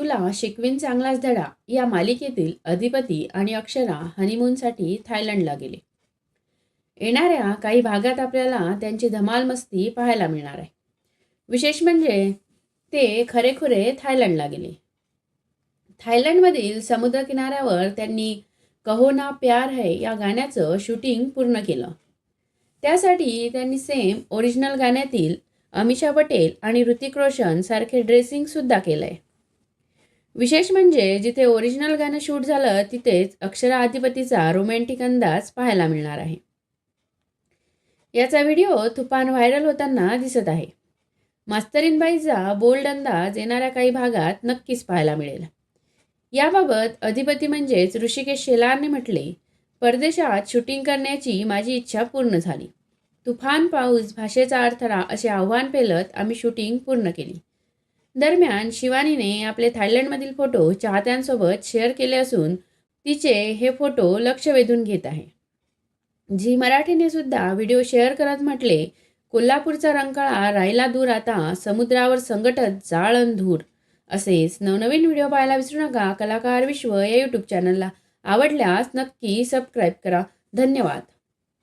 तुला शिकवीन चांगलाच धडा. या मालिकेतील अधिपती आणि अक्षरा हनीमूनसाठी थायलंडला गेले. येणाऱ्या काही भागात आपल्याला त्यांची धमाल मस्ती पाहायला मिळणार आहे. विशेष म्हणजे ते खरेखुरे थायलंडला गेले. थायलंडमधील समुद्रकिनाऱ्यावर त्यांनी कहो ना प्यार है या गाण्याचं शूटिंग पूर्ण केलं. त्यासाठी त्यांनी सेम ओरिजिनल गाण्यातील अमिषा पटेल आणि ऋतिक रोशन सारखे ड्रेसिंगसुद्धा केलं आहे विशेष म्हणजे जिथे ओरिजिनल गाणं शूट झालं तिथेच अक्षरा अधिपतीचा रोमॅन्टिक अंदाज पाहायला मिळणार आहे. याचा व्हिडिओ तुफान व्हायरल होताना दिसत आहे. मास्तरीनबाईचा बोल्ड अंदाज येणाऱ्या काही भागात नक्कीच पाहायला मिळेल. याबाबत अधिपती म्हणजेच ऋषिकेश शेलारने म्हटले परदेशात शूटिंग करण्याची माझी इच्छा पूर्ण झाली. तुफान पाऊस भाषेचा अडथळा असे आव्हान पेलत आम्ही शूटिंग पूर्ण केली. दरम्यान शिवानीने आपले थायलंडमधील फोटो चाहत्यांसोबत शेअर केले असून तिचे हे फोटो लक्ष वेधून घेत आहे. झी मराठीने सुद्धा व्हिडिओ शेअर करत म्हटले कोल्हापूरचा रंकाळा राहिला दूर आता समुद्रावर संगटत जाळण धूर. असेच नवनवीन व्हिडिओ पाहायला विसरू नका कलाकार विश्व या यूट्यूब चॅनलला आवडल्यास नक्की सबस्क्राईब करा. धन्यवाद.